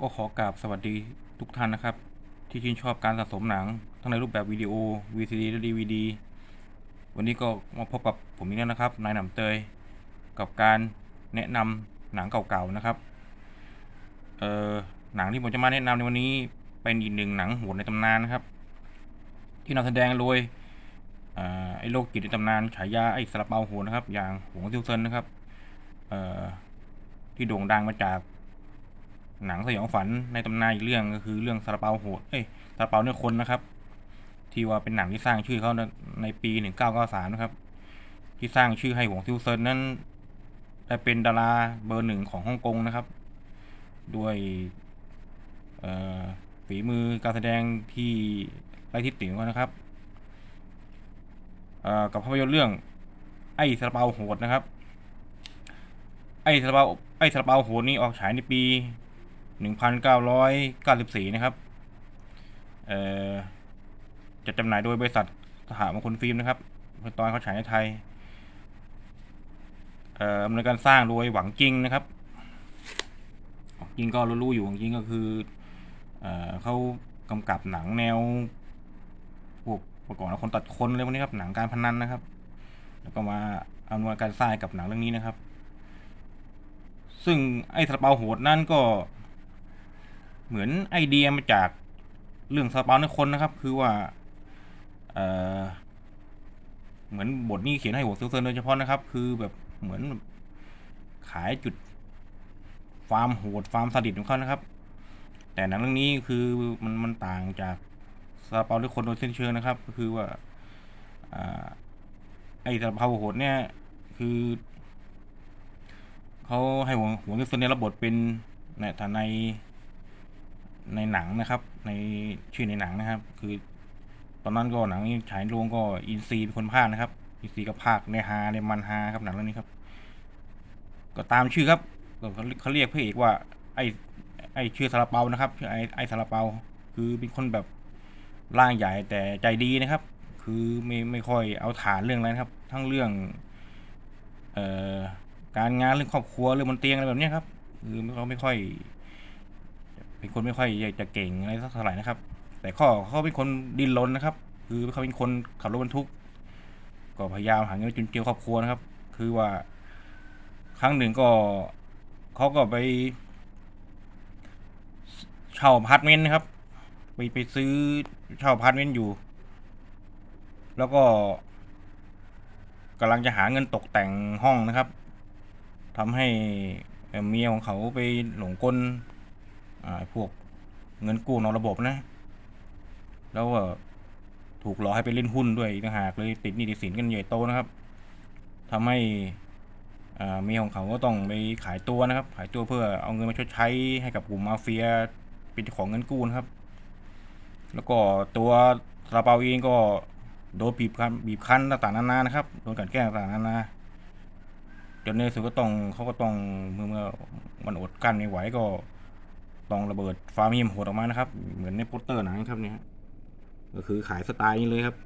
ก็ขอกราบสวัสดีทุกท่านนะครับ ที่ชื่นชอบการสะสมหนัง ทั้งในรูปแบบวิดีโอ VCD และ DVD วันนี้ก็มาพบกับผมอีกแล้วนะครับนายหนำเตย กับการแนะนำหนังเก่าๆนะครับเอ่อหนังที่ผมจะมาแนะนำในวันนี้เป็นอีกหนึ่งหนังโหดในตำนานนะครับ ที่นำแสดงโดยอไอ้โรคจิตในตำนานฉายาไอ้สลับเปาโหดนะครับ อย่างหวงซิวเซินนะครับเอ่อที่โด่งดังมาจาก หนังสยองฝันในตำนานอีกเรื่องก็คือเรื่องซาลาเปาโหด เอ้ยซาลาเปาเนื้อคนนะครับ ที่ว่าเป็นหนังที่สร้างชื่อเขาในในปีหนึ่งเก้าเก้าสามนะครับ ที่สร้างชื่อให้หวงซิวเซินนั้นได้เป็นดาราเบอร์หนึ่งของฮ่องกงนะครับ ด้วยฝีมือการแสดงที่ไร้ทิฏฐิของนะครับกับภาพยนตร์เรื่องไอ้ซาลาเปาโหดนะครับ ไอ้ซาลาเปาไอ้ซาลาเปาโหดนี้ออกฉายในปี หนึ่งพันเก้าร้อยเก้าสิบสี่นะครับเอ่อจัดจำหน่ายโดยบริษัทสหมงคลฟิล์มนะครับเมื่อตอนเขาฉายในไทยเอ่อดำเนินการสร้างโดยหวังจริงนะครับจริงก็รู้ๆอยู่หวังจริงก็คือเอ่อเขากำกับหนังแนวพวกประกอบละคนตัดคนอะไรพวกนี้ครับหนังการพนันนะครับ แล้วก็มาเอามาการสร้างกับหนังเรื่องนี้นะครับ ซึ่งไอ้ซาลาเปาโหดนั่นก็ เหมือนไอเดียมาจากเรื่องซาลาเปาในคนนะครับ คือว่า เออเหมือนบทนี้เขียนให้หัวเซลเซนโดยเฉพาะนะครับ คือแบบเหมือนขายจุดฟาร์มโหดฟาร์มสดิตของเขานะครับ แต่หนังเรื่องนี้คือมันมันต่างจากซาเปาด้วยคนโดยสิ้นเชิงนะครับ ก็คือว่าอไอ้ซาลาเปาโหดเนี่ย คือเขาให้หัวหัวเซลเซนเนี่ยรับบทเป็นในฐานใน ในหนังนะครับ ในชื่อในหนังนะครับ คือตอนนั้นก็หนังนี้ฉายโรงก็อินซีเป็นคนพากย์นะครับอินซีก็พากในฮาในมันฮาครับหนังเรื่องนี้ครับ ก็ตามชื่อครับเขาเรียกพระเอกว่า ไอ้ไอ้ชื่อซาลาเปานะครับชื่อไอ้ไอ้ซาลาเปา คือเป็นคนแบบร่างใหญ่แต่ใจดีนะครับ คือไม่ไม่ค่อยเอาฐานเรื่องอะไรครับ ทั้งเรื่อง เอ่อการงานเรื่องครอบครัวเรื่องบนเตียงอะไรแบบนี้ครับ คือเขาไม่ค่อย เป็นคนไม่ค่อยจะเก่งอะไรสักเท่าไหร่นะครับ แต่ข้อเขาเป็นคนดิ้นรนนะครับ คือเขาเป็นคนขับรถบรรทุก ก็พยายามหาเงินจุนเจือครอบครัวนะครับ คือว่า ครั้งหนึ่งก็เขาก็ไป เช่าพาร์ตเมนต์นะครับ ไปไปซื้อเช่าพาร์ตเมนต์อยู่ แล้วก็กำลังจะหาเงินตกแต่งห้องนะครับทำให้เมียของเขาไปหลงกล พวกเงินกู้นอกระบบนะ แล้วก็ถูกหลอกให้ไปเล่นหุ้นด้วยอีกต่างหากเลยติดหนี้ติดสินกันใหญ่โตนะครับทำให้อ่าเมียของเขาก็ต้องไปขายตัวนะครับ ขายตัวเพื่อเอาเงินมาชดใช้ให้กับกลุ่มมาเฟียเป็นของเงินกู้นะครับ แล้วก็ตัวซาเปาเองก็โดนบีบคั้นบีบคั้นต่างๆนานานะครับโดนกันแกล้งต่างๆนานาจนในสุดก็ต้องเขาก็ต้องเมื่อเมื่อมันอดกั้นไม่ไหวก็ ตองระเบิดฟาร์มฮิมโหดออกมานะครับ เหมือนในโปสเตอร์หนังครับเนี่ยก็คือขายสไตล์นี้เลยครับ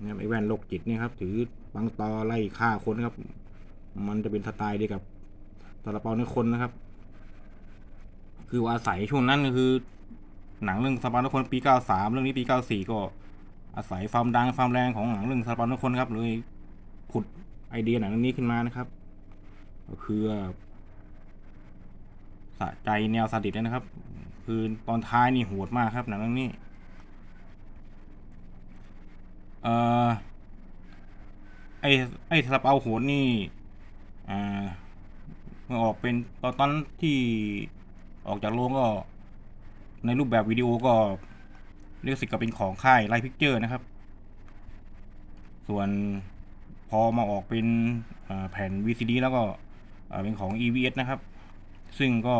เนี่ยไอแว่นโรคจิตเนี่ยครับ ถือปังตอไล่ฆ่าคนครับ มันจะเป็นสไตล์เดียวกับซาลาเปาในคนนะครับ คือว่าอาศัยช่วงนั้นก็คือ หนังเรื่องซาลาเปาในคนปี 93 เรื่องนี้ปี 94 ก็อาศัยความดังความแรงของหนังเรื่องซาลาเปาในคนครับเลยผุดไอเดียหนังเรื่องนี้ขึ้นมานะครับ ก็คือ สะใจแนวซาดิสเลยนะครับ คือตอนท้ายนี่โหดมากครับหนังเรื่องนี้ เอ่อ ไอไอ้ซาลาเปาโหดนี่ อ่าเมื่อออกเป็นตอนตอนที่ออกจากโรงก็ ในรูปแบบวิดีโอก็เรียกสิทธิ์ก็เป็นของค่ายไลท์พิกเจอร์นะครับ ส่วนพอมาออกเป็นแผ่น VCD แล้วก็เป็นของ EVS นะครับ ซึ่งก็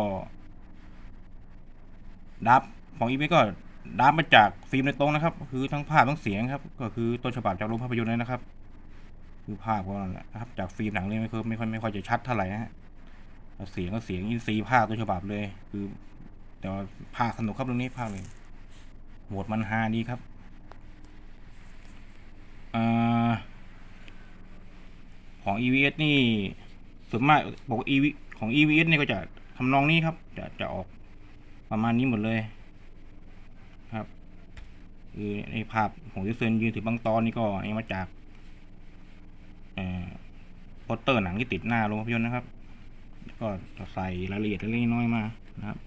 ดับของอีเมก็ดับมาจากฟิล์มในตรงนะครับ คือทั้งภาพทั้งเสียงครับ ก็คือต้นฉบับจากโรงภาพยนตร์เลยนะครับ คือภาพก็นั่นแหละครับ จากฟิล์มหนังเลยไม่ค่อยไม่ค่อยไม่ค่อยจะชัดเท่าไหร่นะฮะเสียงก็เสียงอินซีภาคต้นฉบับเลย คือ แต่ว่าภาคสนุกครับเรื่องนี้ภาคเลยโหมดมันฮาดีครับเอ่อของ EVS นี่ส่วนมากบอก EV ของ EVS นี่ก็จะ ทำนองนี้ครับ จะจะออกประมาณนี้หมดเลย ครับคือในภาพของยูเซนยืนถือบางตอนนี่ก็นี่มาจากเอ่อโปสเตอร์หนังที่ติดหน้าโรงภาพยนตร์นะครับแล้วก็ใส่รายละเอียดเล็กน้อยมานะครับ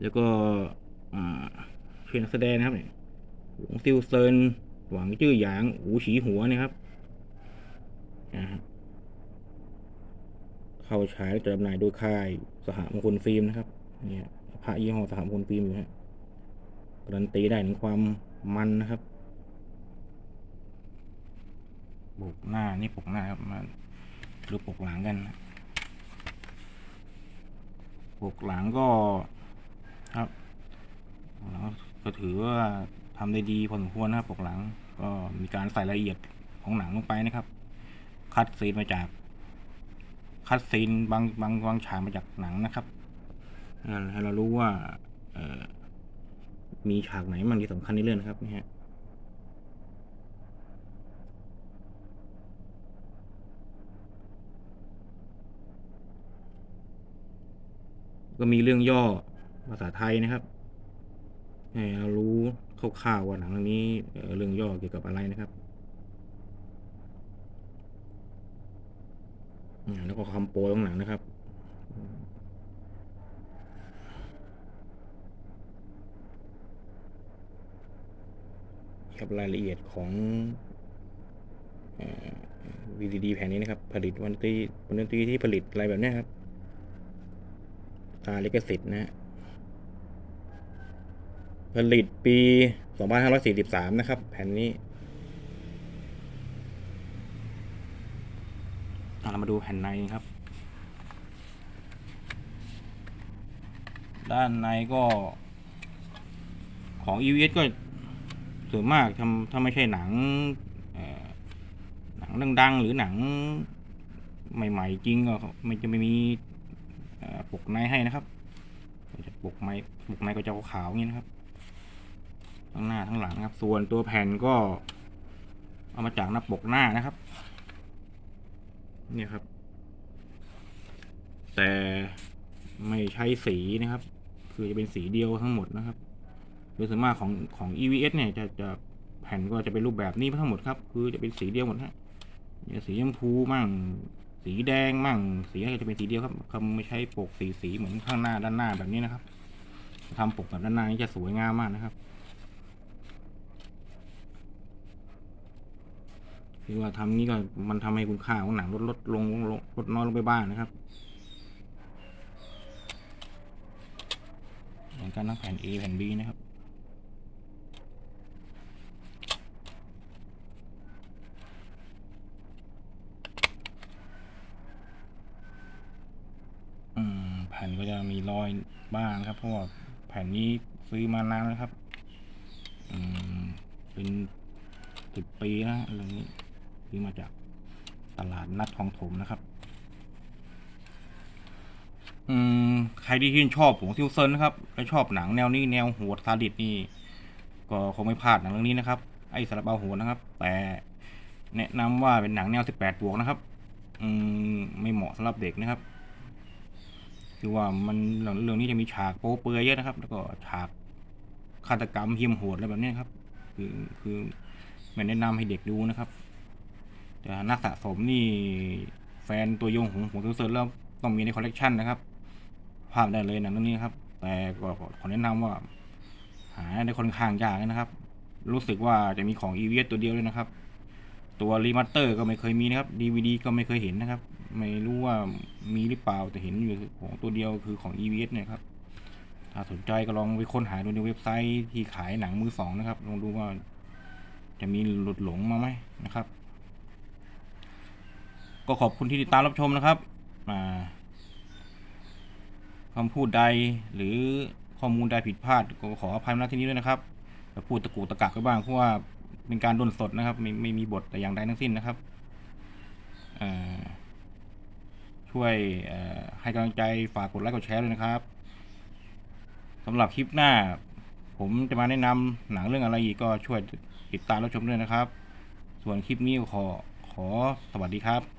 แล้วก็อ่าเชียนกแสดงนะครับเนี่ยวงซิวเซินหวังจื้อหยางหูฉีหัวนะครับ นะฮะเข้าฉายและจำหน่ายโดยค่ายสหมงคลฟิล์มนะครับเนี่ยพระยี่ห้อสหมงคลฟิล์มอยู่ฮะการันตีได้ถึงความมันนะครับปกหน้านี่ปกหน้าครับมาดูปกหลังกันปกหลังก็ครับปกหลังก็ถือว่าทำได้ดีพอสมควรนะครับปกหลังก็มีการใส่รายละเอียดของหนังลงไปนะครับ คัดซีนมาจาก คัดซีนบางบางบางฉากมาจากหนังนะครับให้เรารู้ว่าเอมีฉากไหนมันที่สำคัญในเรื่องนะครับนี่ฮะก็มีเรื่องย่อภาษาไทยนะครับให้เรารู้คร่าวๆว่าหนังเรื่องนี้เรื่องย่อเกี่ยวกับอะไรนะครับ อ่า แล้วก็คำโปรยของหนังนะครับกับรายละเอียดของเอ่อ VCD แผ่นนี้นะครับ ผลิตวันตีวันตีที่ผลิตอะไรแบบนี้ครับตาลิขสิทธิ์นะฮะผลิตปี 2543 นะครับ แผ่นนี้ อะ เรามาดูแผ่นในครับ ด้านในก็ ของ EVS ก็ส่วนมากทำถ้าไม่ใช่หนังหนังดังๆ หรือหนังใหม่ๆ จริงก็มันจะไม่มีปกในให้นะครับจะปกไม้ปกในก็จะขาวๆอย่างนี้นะครับ ทั้งหน้าทั้งหลังครับ ส่วนตัวแผ่นก็ เอามาจากหน้าปกหน้านะครับ เนี่ยครับ แต่ไม่ใช้สีนะครับ คือจะเป็นสีเดียวทั้งหมดนะครับโดยส่วนมากของของ EVS เนี่ยจะจะแผ่นก็จะเป็นรูปแบบนี้ทั้งหมดครับ คือจะเป็นสีเดียวหมดฮะเนี่ยสีชมพูมั่ง สีแดงมั่ง สีอะไรจะเป็นสีเดียวครับเขาไม่ใช้ปกสีสีเหมือนข้างหน้าด้านหน้าแบบนี้นะครับทำปกแบบด้านหน้านี่จะสวยงามมากนะครับ คือว่าทำนี้ก็มันทำให้คุณค่าของหนังลดลดลงลงลดน้อยลงไปบ้างนะครับเหมือนกันทั้งแผ่น A แผ่น B นะครับอืมแผ่นก็จะมีรอยบ้างนครับ เพราะว่าแผ่นนี้ซื้อมานานแล้วครับอืมเป็นสิบปีแล้วอะไรอย่างนี้ ซื้อมาจากตลาดนัดของถมนะครับ อืมใครที่ชื่นชอบผงซิวเซินนะครับและชอบหนังแนวนี้แนวโหดซาดิสนี่ ก็คงไม่พลาดหนังเรื่องนี้นะครับ ไอ้สารเปาโหดนะครับ แต่แนะนำว่าเป็นหนังแนว 18 บวกนะครับ อืมไม่เหมาะสำหรับเด็กนะครับ คือว่ามันเรื่องนี้จะมีฉากโป๊เปลือยเยอะนะครับ แล้วก็ฉากฆาตกรรมเหี้ยมโหดอะไรแบบนี้ครับ คือคือไม่แนะนำให้เด็กดูนะครับ แต่นักสะสมนี่แฟนตัวยงของของซิวเซินแล้วต้องมีในคอลเลกชันนะครับภาพได้เลยหนังเรื่องนี้ครับ แต่ก็ขอแนะนำว่า หาได้ค่อนข้างยากนะครับ รู้สึกว่าจะมีของ EVS ตัวเดียวเลยนะครับ ตัวรีมาสเตอร์ก็ไม่เคยมีนะครับ DVD ก็ไม่เคยเห็นนะครับ ไม่รู้ว่ามีหรือเปล่าแต่เห็นอยู่ของตัวเดียวคือของ EVS เนี่ยครับถ้าสนใจก็ลองไปค้นหาดูในเว็บไซต์ที่ขายหนังมือสองนะครับลองดูว่าจะมีหลุดหลงมาไหมนะครับ ก็ขอบคุณที่ติดตามรับชมนะครับคำพูดใดหรือข้อมูลใดผิดพลาดก็ขออภัยมาณที่นี้ด้วยนะครับแต่พูดตะกูตะกักไปบ้างเพราะว่าเป็นการดนสดนะครับ ไม่ไม่มีบทแต่อย่างใดทั้งสิ้นนะครับช่วยให้กำลังใจฝากกดไลค์กดแชร์ด้วยนะครับสำหรับคลิปหน้า ผมจะมาแนะนำหนังเรื่องอะไรอีกก็ช่วยติดตามรับชมด้วยนะครับ ส่วนคลิปนี้ขอขอสวัสดีครับ